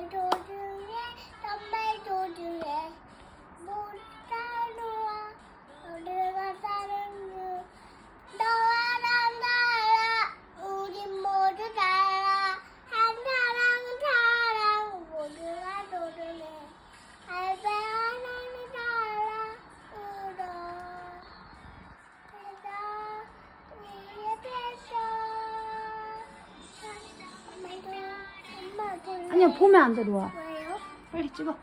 I don't 아니야 보면 안 들어와. 왜요? 빨리 찍어.